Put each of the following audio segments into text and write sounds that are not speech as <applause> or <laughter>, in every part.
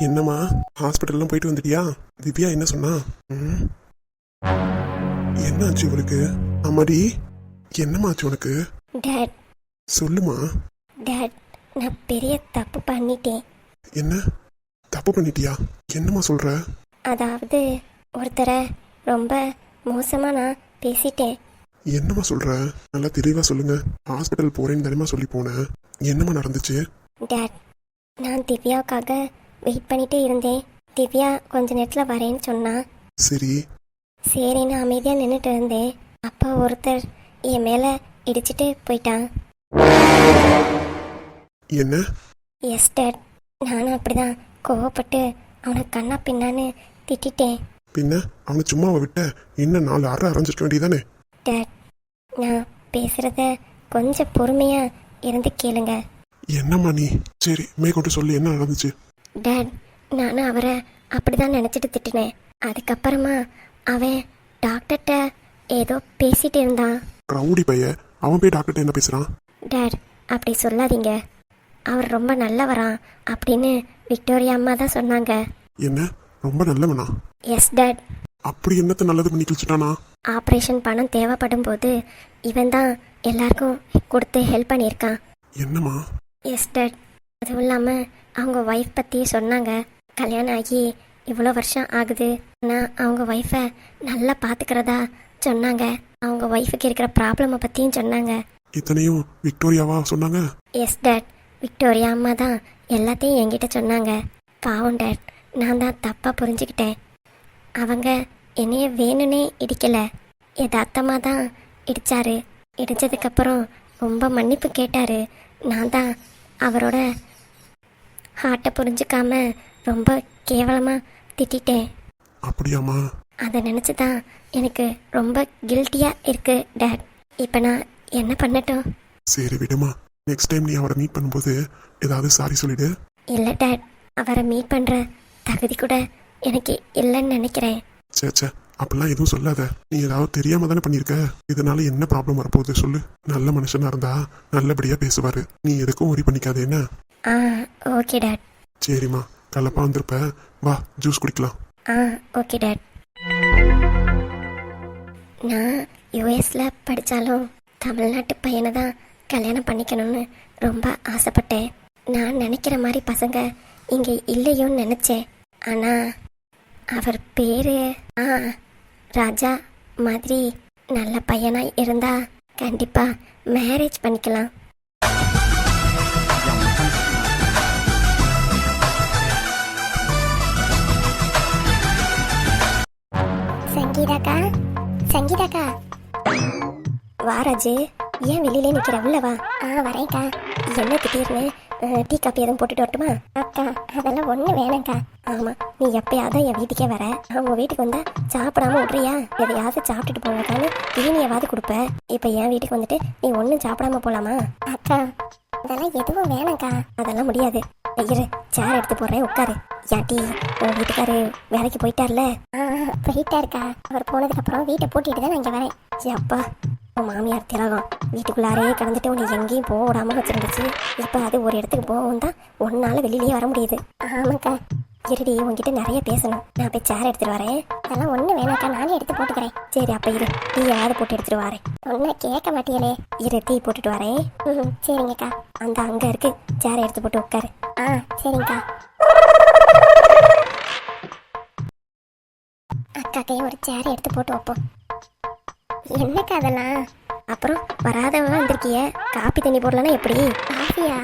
என்னம்மா? ஹாஸ்பிட்டல்லாம் போயிட்டு வந்துட்டியா? திவ்யா என்ன சொன்னா? ம்? என்னாச்சு இவளுக்கு அம்மாடி என்னமாச்சு உனக்கு? டேட். சொல்லுமா. டேட் நான் பெரிய தப்பு பண்ணிட்டேன். என்ன? தப்பு பண்ணிட்டியா? என்னம்மா சொல்ற? அதாவது ஒருத்தரை ரொம்ப மோசமாக நான் பேசிட்டேன். என்னம்மா சொல்ற? நல்லா தெளிவா சொல்லுங்க. ஹாஸ்பிட்டல் போறேன்னு தானேம்மா சொல்லி போனேன் என்னம்மா நடந்துச்சு? டேட் நான் திவ்யாவுக்காக வெயிட் பண்ணிட்டே இருந்தேன். திவ்யா கொஞ்ச நேரத்தில் வரேன்னு சொன்னா. சரி. சரின்னு அமைதியாக நின்றுட்டு இருந்தேன். அப்போ ஒருத்தர் என் மேலே இடிச்சிட்டு போயிட்டான். என்ன? எஸ் டேட் நானும் அப்படிதான் கோவப்பட்டு அவனை கண்ணா பின்னான்னு திட்டிட்டேன். பின்ன அவனை சும்மாவை விட்ட இன்னும் நாலு அரை அரைஞ்சிருக்க வேண்டியதானே டேட் நான் பேசுகிறத கொஞ்சம் பொறுமையாக இருந்து கேளுங்க. என்னம்மா நீ? சரி மேற்கொண்டு சொல்லி என்ன நடந்துச்சு? டேட் நானும் அவரை அப்படிதான் நினச்சிட்டு திட்டினேன். அதுக்கப்புறமா அவன் டாக்டர்கிட்ட ஏதோ பேசிட்டு இருந்தான். ரவுடி பைய அவன் போய் டாக்டர்கிட்ட என்ன பேசுறான்? டேட் அப்படி சொல்லாதீங்க. அவர் ரொம்ப நல்லவரான் அப்படின்னு விக்டோரியா அம்மா தான் சொன்னாங்க. என்ன? ரொம்ப நல்லவனா? எஸ் டேட் அப்படி என்னத்த நல்லது பண்ணி கிழிச்சிட்டானா? ஆப்ரேஷன் பணம் தேவைப்படும் போது இவன் தான் எல்லாருக்கும் கொடுத்து ஹெல்ப் பண்ணியிருக்கான். என்னம்மா? எஸ் டேட் அதுவும் இல்லாமல் அவங்க ஒய்ஃப் பற்றி சொன்னாங்க. கல்யாணம் ஆகி இவ்வளோ வருஷம் ஆகுது. நான் அவங்க ஒய்ஃபை நல்லா பார்த்துக்கிறதா சொன்னாங்க. அவங்க ஒய்ஃபுக்கு இருக்கிற ப்ராப்ளமை பற்றியும் சொன்னாங்க. இத்தனையும் விக்டோரியாவா சொன்னாங்க? எஸ் டேட் விக்டோரியா அம்மா தான் எல்லாத்தையும் என்கிட்ட சொன்னாங்க. பாவம் டேட். நான் தான் தப்பாக புரிஞ்சுக்கிட்டேன். அவங்க என்னைய வேணும்னே இடிக்கலை. யதார்த்தமாக தான் இடிச்சாரு. இடிச்சதுக்கப்புறம் ரொம்ப மன்னிப்பு கேட்டாரு. நான் தான் அவரோட ஹார்ட்டை புரிஞ்சுக்காம ரொம்ப கேவலமாக திட்டிட்டேன். அப்படியாம்மா? அதை நினச்சி தான் எனக்கு ரொம்ப கில்ட்டியாக இருக்கு டேட். இப்போ நான் என்ன பண்ணட்டும்? சரி விடுமா. நெக்ஸ்ட் டைம் நீ அவரை மீட் பண்ணும்போது ஏதாவது சாரி சொல்லிடு. இல்லை டேட். அவரை மீட் பண்ணுற தகுதி கூட எனக்கு இல்லைன்னு நினைக்கிறேன். சே சே அப்படிலாம் எதுவும் சொல்லாத. நீ ஏதாவது தெரியாம தானே பண்ணியிருக்க? இதனால என்ன ப்ராப்ளம் வரப்போகுது சொல்லு. நல்ல மனுஷனா இருந்தா நல்லபடியா பேசுவாரு. நீ எதுக்கும் worry பண்ணிக்காத என்ன? Ah okay dad. சரிம்மா. கலப்பா வந்திருப்ப. வா ஜூஸ் குடிக்கலாம். Ah okay dad. நான் யூஎஸில் படித்தாலும் தமிழ்நாட்டு பையனை தான் கல்யாணம் பண்ணிக்கணும்னு ரொம்ப ஆசைப்பட்டேன். நான் நினைக்கிற மாதிரி பசங்க இங்கே இல்லையோன்னு நினச்சேன். ஆனால் அவர் பேர் ஆ ராஜா மாதிரி நல்ல பையனாக இருந்தா கண்டிப்பாக மேரேஜ் பண்ணிக்கலாம். சங்கீதாக்கா சங்கீதாக்கா. வா ராஜு. ஏன் வெளியிலே நிக்கிற? உள்ள வா. ஆ வரேன்க்கா. என்ன திடீர்னு டீ காப்பி எதுவும் போட்டுட்டு வரட்டுமா? அக்கா அதெல்லாம் ஒண்ணு வேணாம்க்கா ஆமா நீ எப்பயாவது என் வீட்டுக்கே வர. அவங்க வீட்டுக்கு வந்தா சாப்பிடாம விட்றியா? எதையாவது சாப்பிட்டுட்டு போங்கக்கான்னு தீனியாவது கொடுப்ப. இப்ப என் வீட்டுக்கு வந்துட்டு நீ ஒன்றும் சாப்பிடாம போலாமா? அக்கா அதெல்லாம் எதுவும் வேணாம்க்கா அதெல்லாம் முடியாது. ஐயரு சேர் எடுத்து போடுறேன் உட்காரு. யாட்டி உன் வீட்டுக்காரு வேலைக்கு போயிட்டார்ல? போயிட்டாருக்கா. அவர் போனதுக்கு அப்புறம் வீட்டை பூட்டிட்டு தான் நான் இங்க வரேன். அப்பா. உன் மாமியார் திலகம். வீட்டுக்குள்ளாரே கிடந்துட்டு உன்னை எங்கேயும் போக விடாம வச்சிருந்துச்சு. இப்போ அது ஒரு இடத்துக்கு போகவும் தான் உன்னால வெளியிலேயே வர முடியுது. ஆமாக்கா. இருடி உன்கிட்ட நிறைய பேசணும். நான் போய் சேர் எடுத்துட்டு வரேன். அதெல்லாம் ஒண்ணு வேணாக்கா. நானே எடுத்து போட்டுக்கிறேன். சரி அப்ப இரு. டீ ஏதாவது போட்டு எடுத்துட்டு வரேன். ஒன்னும் கேட்க மாட்டீங்களே இரு டீ போட்டுட்டு வரேன். ம், சரிங்கக்கா. அந்த அங்க இருக்கு. சேர் எடுத்து போட்டு உட்காரு. ஆ சரிங்கக்கா. அக்காக்கையும் ஒரு சேர் எடுத்து போட்டு வைப்போம். என்னக்கா அதெல்லாம் அப்புறம் வராதவங்க வந்திருக்கிய? காப்பி தண்ணி போடலன்னா எப்படி? காஃபியா?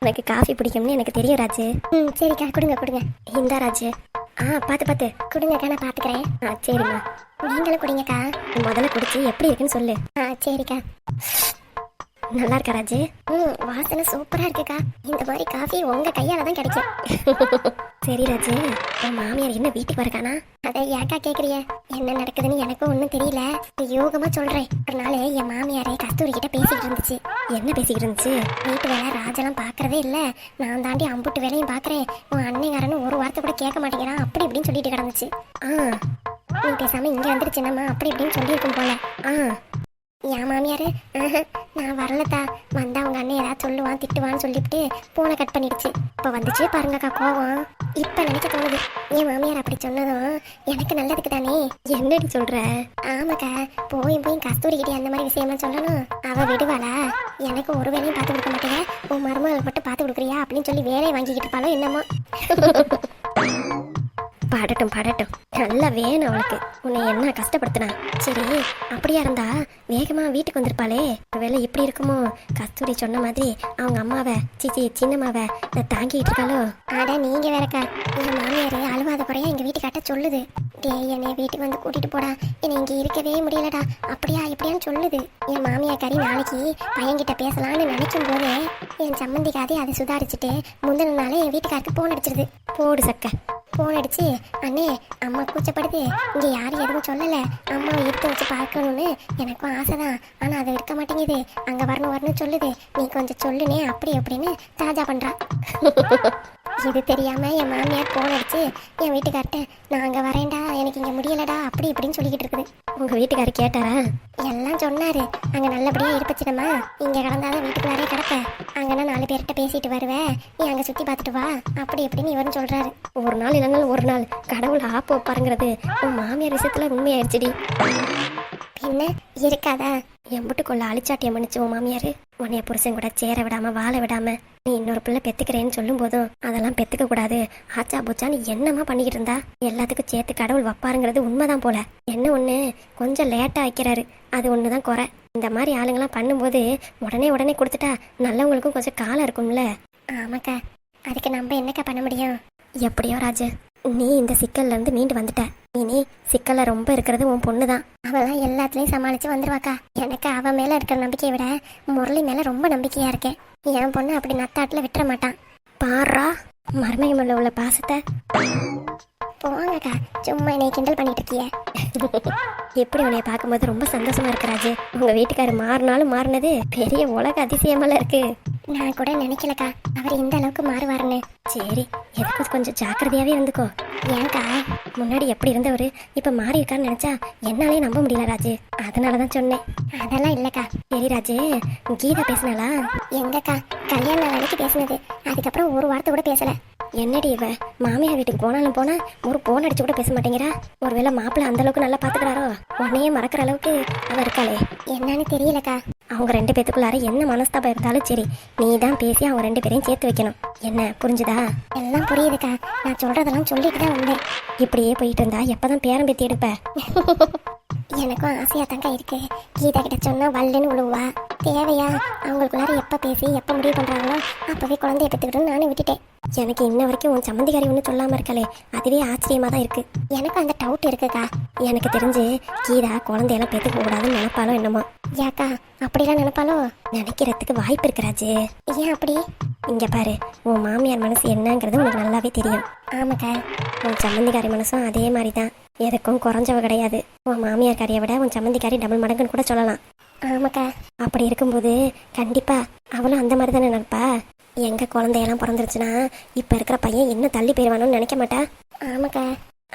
உனக்கு காஃபி பிடிக்கும்னு எனக்கு தெரியும் ராஜு. ம் சரிக்கா கொடுங்க கொடுங்க. இந்தா ராஜு. ஆ பார்த்து பார்த்து கொடுங்கக்கா நான் பார்த்துக்கிறேன் ஆ சரிம்மா. நீங்களும் குடிங்கக்கா. முதல்ல குடிச்சு எப்படி இருக்குன்னு சொல்லு. ஆ சரிக்கா. நல்லா இருக்கா ராஜு? ம் வாசனை சூப்பரா இருக்குக்கா. இந்த மாதிரி காஃபி உங்க கையால தான் கிடைக்கும். <laughs> சரி ராஜு. உன் மாமியார் என்ன வீட்டுக்கு வரக்கானா அதை ஏக்கா கேக்குறிய என்ன நடக்குதுன்னு எனக்கும் ஒன்றும் தெரியல. யோகமா சொல்றேன். ஒரு நாள் என் மாமியாரே கஸ்தூரி கிட்ட பேசிக்கிட்டு இருந்துச்சு. என்ன பேசிக்கிட்டு இருந்துச்சு? வீட்டு வேலை ராஜெல்லாம் பாக்குறதே இல்ல. நான் தாண்டி அம்புட்டு வேலையும் பாக்குறேன். உன் அன்னைக்காரன்னு ஒரு வார்த்தை கூட கேட்க மாட்டேங்கிறான். அப்படி இப்படின்னு சொல்லிட்டு கிடந்துச்சு. ஆ. நீ பேசாம இங்க வந்துருச்சுன்னம்மா அப்படி இப்படின்னு சொல்லியிருக்கும் போல. ஆ. என் மாமியாரு நான் வரலத்தா. வந்தா உங்க அண்ணன் ஏதாவது சொல்லுவான் திட்டுவான்னு சொல்லிவிட்டு போனை கட் பண்ணிடுச்சு. இப்ப வந்துச்சு பாருங்கக்கா கோவம். இப்ப நினைக்க தோணுது. என் மாமியார் அப்படி சொன்னதும் எனக்கு நல்லதுக்கு தானே? என்னடி சொல்ற? ஆமாக்கா போய் போய் கஸ்தூரி கிட்டே அந்த மாதிரி விஷயம்லாம் சொல்லணும். அவ விடுவாளா? எனக்கு ஒரு வேலையும் பார்த்து கொடுக்க மாட்டேங்க. உன் மருமகள் மட்டும் பார்த்து கொடுக்குறியா? அப்படின்னு சொல்லி வேலையை வாங்கிக்கிட்டு இருப்பாளோ என்னமோ. படட்டும் படட்டும். நல்லா வேணும் அவளுக்கு. உன்னை என்ன கஷ்டப்படுத்தினா? சரி அப்படியா இருந்தா வேகமா வீட்டுக்கு வந்திருப்பாளே. ஒருவேளை எப்படி இருக்குமோ? கஸ்தூரி சொன்ன மாதிரி அவங்க அம்மாவை சிச்சி சின்னம்மாவை தாங்கிட்டு இருக்காளோ? அட நீங்க வேறக்கா. என் மாமியார் அழுவாத குறையா எங்க வீட்டுக்காட்ட சொல்லுது. டேய் என்னை வீட்டுக்கு வந்து கூட்டிட்டு போடா. என்னை இங்க இருக்கவே முடியலடா. அப்படியா இப்படியான்னு சொல்லுது. என் மாமியார் கறி நாளைக்கு பையன்கிட்ட பேசலாம்னு நினைக்கும் போது என் சம்மந்திக்காதே அதை சுதாரிச்சுட்டு முந்தின நாளே என் வீட்டுக்காருக்கு போன் அடிச்சிருது. போடு சக்கை. போன் அடிச்சு அண்ணே அம்மா கூச்சப்படுது. இங்கே யாரும் எதுவும் சொல்லல. அம்மாவை எடுத்து வச்சு பார்க்கணும்னு எனக்கும் ஆசைதான். ஆனா அது இருக்க மாட்டேங்குது. அங்க வரணும் வரணும் சொல்லுது. நீ கொஞ்சம் சொல்லுனே அப்படி அப்படின்னு தாஜா பண்ணுறா <laughs> இது தெரியாம என் மாமியார் போன் அடிச்சு என் வீட்டுக்கார்ட்ட நான் அங்க வரேன்டா எனக்கு இங்க முடியலடா அப்படி இப்படின்னு சொல்லிக்கிட்டு இருக்குது. உங்க வீட்டுக்காரர் கேட்டாரா? எல்லாம் சொன்னாரு. அங்க நல்லபடியா இருப்பச்சிடமா இங்க கிடந்தாதான் வீட்டுக்குள்ளாரே கிடப்ப. அங்கன்னா நாலு பேர்கிட்ட பேசிட்டு வருவேன் நீ அங்க சுத்தி பார்த்துட்டு வா அப்படி இப்படின்னு இவரும் சொல்றாரு. ஒரு நாள் இல்லைனாலும் ஒரு நாள் கடவுள் ஆப்பு வைப்பாருங்கிறது உன் மாமியார் விஷயத்துல உண்மையாயிடுச்சுடி என்ன இருக்காதா? என் வீட்டுக்குள்ள அழிச்சாட்டியம் பண்ணிச்சு உன் மாமியாரு. உன்னைய புருஷன் கூட சேர விடாம வாழ விடாம நீ இன்னொரு பிள்ளை பெத்துக்கிறேன்னு சொல்லும் போதும் அதெல்லாம் பெத்துக்க கூடாது. ஆச்சா பூச்சான்னு என்னமா பண்ணிக்கிட்டு இருந்தா? எல்லாத்துக்கும் சேர்த்து கடவுள் வைப்பாருங்கிறது உண்மைதான் போல. என்ன ஒண்ணு? கொஞ்சம் லேட்டா வைக்கிறாரு. அது ஒண்ணுதான் குறை. இந்த மாதிரி ஆளுங்கெல்லாம் பண்ணும்போது உடனே உடனே கொடுத்துட்டா நல்லவங்களுக்கும் கொஞ்சம் காலம் இருக்கும்ல. ஆமாக்கா. அதுக்கு நம்ம என்னக்கா பண்ண முடியும்? எப்படியோ ராஜு. நீ இந்த சிக்கல்ல இருந்து மீண்டு வந்துட்ட. இனி சிக்கல்ல ரொம்ப இருக்கிறது உன் பொண்ணு தான் அவெல்லாம் எல்லாத்துலயும் சமாளிச்சு வந்துருவாக்கா. எனக்கு அவ மேல இருக்கிற நம்பிக்கையை விட முரளி மேல ரொம்ப நம்பிக்கையா இருக்கேன். என் பொண்ணு அப்படி நத்தாட்டுல விட்டுற மாட்டான் பாரா மருமக மேல உள்ள பாசத்தை. போங்கக்கா சும்மா என்னை கிண்டல் பண்ணிட்டு இருக்கிய. எப்படி உன்னைய பார்க்கும்போது ரொம்ப சந்தோஷமா இருக்கிறாஜு உங்க வீட்டுக்காரர் மாறினாலும் மாறினது பெரிய உலக அதிசயமெல்லாம் இருக்கு. நான் கூட நினைக்கலக்கா. அவர் இந்த அளவுக்கு மாறுவாருன்னு. சரி எதுக்கு கொஞ்சம் ஜாக்கிரதையாவே இருந்துக்கோ. ஏன்க்கா முன்னாடி எப்படி இருந்தவரு இப்ப மாறி இருக்கான்னு நினைச்சா என்னாலே நம்ப முடியல ராஜு. அதனாலதான் சொன்னேன். அதெல்லாம் இல்லக்கா. சரி ராஜு கீதா பேசினாளா? எங்கக்கா கல்யாண நாளைக்கு பேசினது. அதுக்கப்புறம் ஒரு வார்த்தை கூட பேசல. என்னடி இவ? மாமியார் வீட்டுக்கு போனாலும் போனா ஒரு போன் அடிச்சு கூட பேச மாட்டேங்கிறா. ஒருவேளை மாப்பிள்ளை அந்த அளவுக்கு நல்லா பாத்துக்கிறாரோ? உன்னையே மறக்கிற அளவுக்கு அவ இருக்காளே. என்னன்னு தெரியலக்கா. அவங்க ரெண்டு பேத்துக்குள்ளார என்ன மனஸ்தாபம் இருந்தாலும் சரி நீ தான் பேசி அவங்க ரெண்டு பேரையும் சேர்த்து வைக்கணும். என்ன புரிஞ்சுதா? எல்லாம் புரியுதுக்கா. நான் சொல்றதெல்லாம் சொல்லிட்டு தான் வந்தேன். இப்படியே போயிட்டு இருந்தா எப்பதான் பேரம் பேத்தி எடுப்ப? <laughs> எனக்கும் ஆசையா தாங்க இருக்கு. கீதா கிட்ட சொன்னா வல்லுன்னு விழுவா. தேவையா? அவங்களுக்குள்ளார எப்ப பேசி எப்ப முடிவு பண்றாங்களோ அப்பவே குழந்தைய பெற்றுக்கிட்டு நானும் விட்டுட்டேன். எனக்கு இன்ன வரைக்கும் உன் சம்மந்திக்காரி ஒன்றும் சொல்லாமல் இருக்கலே. அதுவே ஆச்சரியமா தான் இருக்கு. எனக்கு அந்த டவுட் இருக்குக்கா. எனக்கு தெரிஞ்சு கீதா குழந்தையெல்லாம் பேத்துக்க கூடாதுன்னு நினைப்பாலோ என்னமோ. ஏக்கா அப்படிலாம் நினைப்பாலோ நினைக்கிறதுக்கு வாய்ப்பு இருக்கிறாச்சு ஏன் அப்படி? இங்க பாரு உன் மாமியார் மனசு என்னங்கிறது உனக்கு நல்லாவே தெரியும். ஆமாக்கா உன் சம்மந்திகாரி மனசும் அதே மாதிரி தான் எதுக்கும் குறைஞ்சவ கிடையாது. உன் மாமியார் காரியை விட உன் சம்மந்திக்காரி டபுள் மடங்குன்னு கூட சொல்லலாம். ஆமாக்கா. அப்படி இருக்கும்போது கண்டிப்பா அவளும் அந்த மாதிரி தானே நினைப்பா? எங்க குழந்தையெல்லாம் பிறந்துருச்சுன்னா இப்ப இருக்கிற பையன் என்ன தள்ளி போயிடுவானோன்னு நினைக்க மாட்டா? ஆமாக்கா.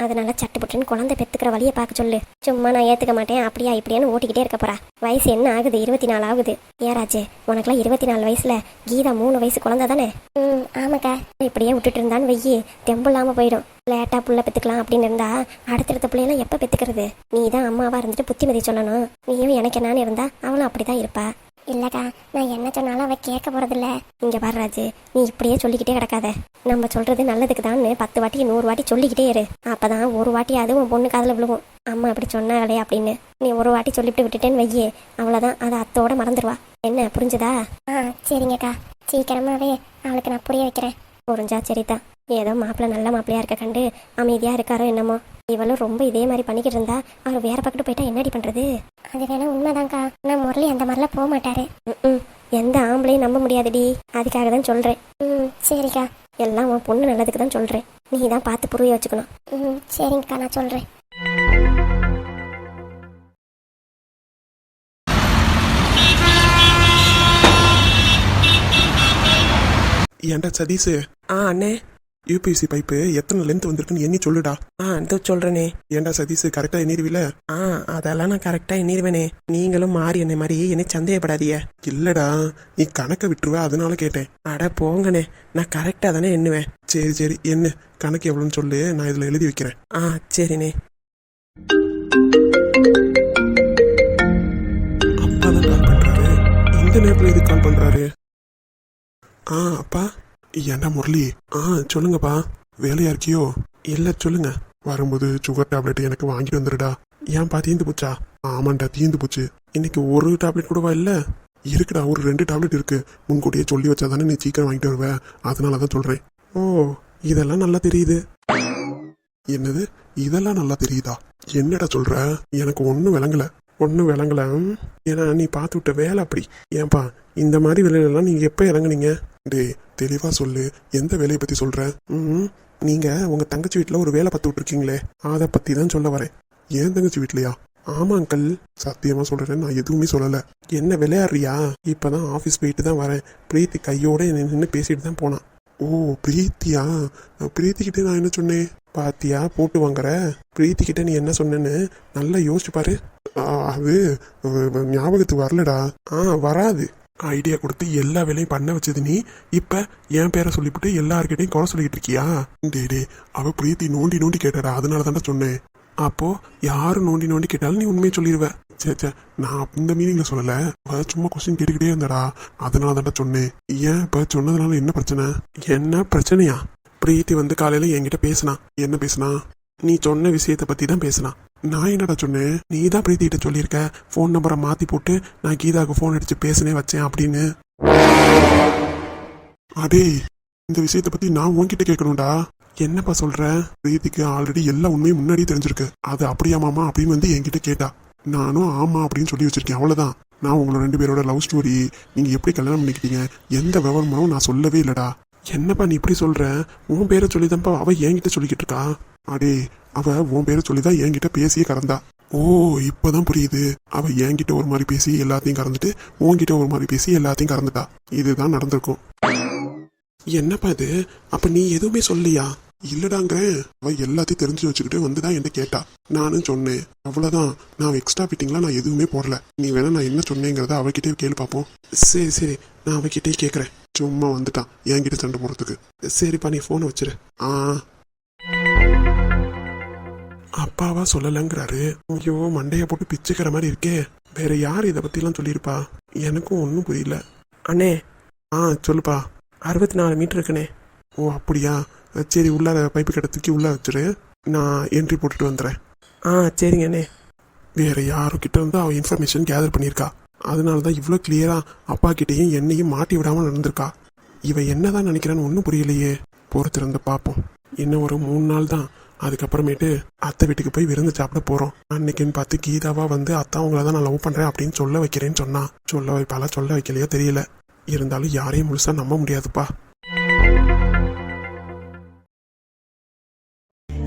அதனால சட்டுப்புட்டுன்னு குழந்தை பெத்துக்கிற வழியை பார்க்க சொல்லு. சும்மா நான் ஏத்துக்க மாட்டேன் அப்படியா இப்படியான்னு ஓட்டிக்கிட்டே இருக்க போறா. வயசு என்ன ஆகுது? இருபத்தி நாலு ஆகுது. ஏராஜு உனக்குலாம் இருபத்தி நாலு வயசுல கீதா மூணு வயசு குழந்தை தானே? ம் ஆமாக்கா. இப்படியே விட்டுட்டு இருந்தான்னு வெய்யி தெம்பு இல்லாம போயிடும். லேட்டா புள்ள பெத்துக்கலாம் அப்படின்னு இருந்தா அடுத்தடுத்த பிள்ளையெல்லாம் எப்ப பெத்துக்கிறது? நீ தான் அம்மாவா இருந்துட்டு புத்திமதி சொல்லணும். நீயும் எனக்கு என்னன்னு இருந்தா அவளும் அப்படிதான் இருப்பா. இல்லைக்கா நான் என்ன சொன்னாலும் அவள் கேட்க போறதில்ல. இங்க பாருராஜு நீ இப்படியே சொல்லிக்கிட்டே கிடக்காத. நம்ம சொல்றது நல்லதுக்கு தான்னு பத்து வாட்டி நூறு வாட்டி சொல்லிக்கிட்டே இரு. அப்பதான் ஒரு வாட்டி அது உன் பொண்ணு காதுல விழுகும் அம்மா அப்படி சொன்னாங்களே அப்படின்னு நீ ஒரு வாட்டி சொல்லிவிட்டு விட்டுட்டேன்னு வையே. அவ்வளவுதான் அதை அத்தோட மறந்துடுவா என்ன புரிஞ்சுதா? ஆ சரிங்கக்கா. சீக்கிரமாவே அவளுக்கு நான் புரிய வைக்கிறேன். புரிஞ்சா சரிதான். ஏதோ மாப்பிள்ளை நல்ல மாப்பிள்ளையா இருக்க கண்டு அமைதியா இருக்காரோ என்னமோ. இவளும் ரொம்ப இதே மாதிரி பண்ணிக்கிட்டு இருந்தா அவர் வேற பக்கத்து போயிட்டா என்னடி பண்றது? அது வேணா உண்மைதான்க்கா. நான் முரளி அந்த மாதிரிலாம் போக மாட்டாரு. ம் எந்த ஆம்பளையும் நம்ப முடியாதுடி. அதுக்காக தான் சொல்றேன். ம் சரிக்கா. எல்லாம் உன் பொண்ணு நல்லதுக்கு தான் சொல்றேன். நீ தான் பார்த்து புரிய வச்சுக்கணும். ம் சரிங்கக்கா. நான் சொல்றேன். ஏன்டா சதீஷ்? ஆ அண்ணே. யூபிஎஸ்சி பைப்பு எத்தனை லென்த் வந்திருக்குன்னு எண்ணி சொல்லுடா. ஆ இதோ சொல்கிறேனே ஏன்டா சதீஷ் கரெக்டாக எண்ணிருவில ஆ அதெல்லாம் நான் கரெக்டாக எண்ணிடுவேனே. நீங்களும் மாறி என்னை மாதிரி என்னை சந்தேகப்படாதீங்க. இல்லடா நீ கணக்கை விட்டுருவ அதனால கேட்டேன். அட போங்கண்ணே நான் கரெக்டாக தானே எண்ணுவேன். சரி சரி என்ன கணக்கு எவ்வளோன்னு சொல்லு நான் இதில் எழுதி வைக்கிறேன். ஆ சரிண்ணே. அப்பா தான் கால் பண்ணுறாரு இந்த நேரத்தில் எதுக்கு கால் பண்ணுறாரு ஆ அப்பா. ஏன்டா முரளி? ஆ சொல்லுங்கப்பா. வேலையா இருக்கியோ? இல்லை சொல்லுங்க. வரும்போது சுகர் டேப்லெட் எனக்கு வாங்கிட்டு வந்துடுடா ஏன்பா தீந்து போச்சா? ஆமாண்டா தீந்து போச்சு. இன்னைக்கு ஒரு டேப்லெட் கூடவா இல்லை? இருக்குடா ஒரு ரெண்டு டேப்லெட் இருக்கு. முன்கூட்டியே சொல்லி வச்சா தானே நீ சீக்கிரம் வாங்கிட்டு வருவ? அதனால தான் சொல்கிறேன் ஓ இதெல்லாம் நல்லா தெரியுது. என்னது? இதெல்லாம் நல்லா தெரியுதா? என்னடா சொல்ற? எனக்கு ஒன்றும் விளங்கல. ஒன்றும் விளங்கல. ஏன்னா நீ பார்த்து விட்ட வேலை அப்படி. ஏன்பா இந்த மாதிரி வேலையிலலாம் நீங்கள் எப்போ இறங்குனீங்க? டேய் தெளிவாக சொல்லு. எந்த வேலையை பற்றி சொல்கிற ம் நீங்கள் உங்கள் தங்கச்சி வீட்டில் ஒரு வேலை பார்த்து விட்ருக்கீங்களே அதை பற்றி தான் சொல்ல வரேன். ஏன் தங்கச்சி வீட்லையா? ஆமா அங்கிள் சத்தியமாக சொல்கிறேன் நான் எதுவுமே சொல்லலை. என்ன விளையாடுறியா? இப்போ தான் ஆஃபீஸ் போயிட்டு தான் வரேன். பிரீத்தி கையோட நின்று பேசிட்டு தான் போனான் ஓ பிரீத்தியா? பிரீத்திக்கிட்டே நான் என்ன சொன்னேன்? பாத்தியா போட்டு வாங்குற? பிரீத்திக்கிட்ட நீ என்ன சொன்னேன்னு? நல்லா யோசிச்சு பாரு. அது ஞாபகத்துக்கு வரலடா. ஆ வராது. ஐடியா கொடுத்து எல்லா வேலையும் பண்ண வச்சது நீ. இப்ப என் பேரை சொல்லிவிட்டு எல்லாருக்கிட்டையும் குறை சொல்லிக்கிட்டு இருக்கியா? டே டே அவ பிரீத்தி நோண்டி நோண்டி கேட்டாடா. அதனால தானே சொன்னேன். அப்போ யாரு நோண்டி நோண்டி கேட்டாலும் நீ உண்மையை சொல்லிடுவ சே சே நான் இந்த மீனிங்ல சொல்லல. சும்மா கொஸ்டின் கேட்டுக்கிட்டே இருந்தடா. அதனால தான்டா சொன்னேன். ஏன் இப்ப சொன்னதுனால என்ன பிரச்சனை? என்ன பிரச்சனையா? பிரீத்தி வந்து காலையில என்கிட்ட பேசினா. என்ன பேசினா? நீ சொன்ன விஷயத்தை பத்தி தான் பேசினா. நான் என்னடா சொன்னேன்? நீ தான் பிரீத்தி கிட்ட சொல்லியிருக்க ஃபோன் நம்பரை மாற்றி போட்டு நான் கீதாவுக்கு ஃபோன் அடித்து பேசினே வச்சேன் அப்படின்னு. அடே இந்த விஷயத்தை பற்றி நான் உன்கிட்ட கேட்கணும்டா. என்னப்பா சொல்கிற பிரீத்திக்கு ஆல்ரெடி எல்லா உண்மையும் முன்னாடியே தெரிஞ்சிருக்கு. அது அப்படியா மாமா அப்படின்னு வந்து என்கிட்ட கேட்டா. நானும் ஆமா அப்படின்னு சொல்லி வச்சிருக்கேன் அவ்வளோதான் நான் உங்களை ரெண்டு பேரோட லவ் ஸ்டோரி நீங்கள் எப்படி கல்யாணம் பண்ணிக்கிட்டீங்க எந்த விவரமும் நான் சொல்லவே இல்லைடா. என்னப்பா நீ இப்படி சொல்கிற உன் பேரை சொல்லிதான்ப்பா அவள் என்கிட்ட சொல்லிக்கிட்டு இருக்கா. அடே அவ உன் பேரை சொல்லிதான் என்கிட்ட பேசியே கறந்தா. ஓ இப்பதான் புரியுது. அவ என்கிட்ட ஒரு மாதிரி பேசி எல்லாத்தையும் கறந்துட்டு உன்கிட்ட ஒரு மாதிரி பேசி எல்லாத்தையும் கறந்துட்டா. இதுதான் நடந்திருக்கும். என்னப்பா இது? அப்ப நீ எதுவுமே சொல்லியா இல்லடாங்கிறேன் அவ எல்லாத்தையும் தெரிஞ்சு வச்சுக்கிட்டு வந்துதான் என்ன கேட்டா. நானும் சொன்னேன். அவ்வளவுதான். நான் எக்ஸ்ட்ரா ஃபிட்டிங்லாம் நான் எதுவுமே போடல. நீ வேணா நான் என்ன சொன்னேங்கிறத அவகிட்டே கேள்வி பார்ப்போம் சரி சரி. நான் அவகிட்டே கேட்கறேன் சும்மா வந்துட்டான். என்கிட்ட சண்டை போடுறதுக்கு. சரிப்பா நீ போனை வச்சிரு. ஆ அப்பாவா சொல்லலங்கிறாரு. ஐயோ மண்டைய போட்டு பிச்சுக்கிற மாதிரி இருக்கே. வேற யார் இதை பத்திலாம் சொல்லியிருப்பா? எனக்கும் ஒன்றும் புரியல. அண்ணே ஆ சொல்லுப்பா. அறுபத்தி நாலு மீட்டர் இருக்குண்ணே. ஓ அப்படியா? சரி உள்ளார பைப்பு கடை தூக்கி உள்ள வச்சிரு. நான் என்ட்ரி போட்டுட்டு வந்துடுறேன். ஆ சரிங்க அண்ணே. வேற யாரும் கிட்ட இருந்து அவள் இன்ஃபர்மேஷன் கேதர் பண்ணியிருக்கா. அதனால தான் இவ்வளோ கிளியரா அப்பா கிட்டேயும் என்னையும் மாட்டி விடாம நடந்திருக்கா. இவ என்னதான் நினைக்கிறான்னு ஒன்றும் புரியலையே. பொறுத்திருந்து பார்ப்போம். இன்னும் ஒரு மூணு நாள் தான். அதுக்கப்புறமேட்டு அத்தை வீட்டுக்கு போய் விருந்து சாப்பிட போறோம். அன்னைக்குன்னு பார்த்து கீதாவா வந்து அத்தா உங்களை தான் நான் லவ் பண்றேன் அப்படின்னு சொல்ல வைக்கிறேன்னு சொன்னா. சொல்ல வைப்பாளா சொல்ல வைக்கலையோ தெரியல. இருந்தாலும் யாரையும் முழுசா நம்ப முடியாதுப்பா.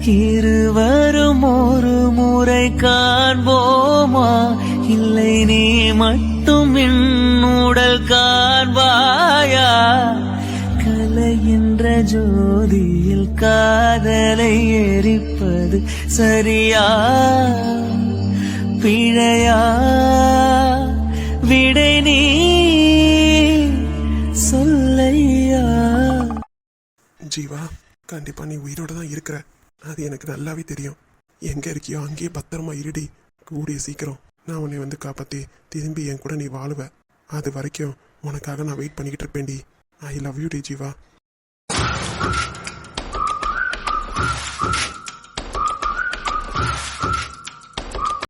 இருவரும் ஒரு முறை காண்போமா? இல்லை நீ மட்டும் என்னுடல் காண்பாயா ஜோதியில் காதலை எரிப்பது சரியா? பிழையா? விடை நீ சொல்லையா? ஜீவா கண்டிப்பா நீ உயிரோட தான் இருக்கிற. அது எனக்கு நல்லாவே தெரியும். எங்க இருக்கியோ அங்கேயே பத்திரமா இருடி. கூடிய சீக்கிரம் நான் உன்னை வந்து காப்பாத்தி திரும்பி என் கூட நீ வாழுவ. அது வரைக்கும் உனக்காக நான் வெயிட் பண்ணிக்கிட்டு இருப்பேன்டி. ஐ லவ் யூ டி ஜீவா.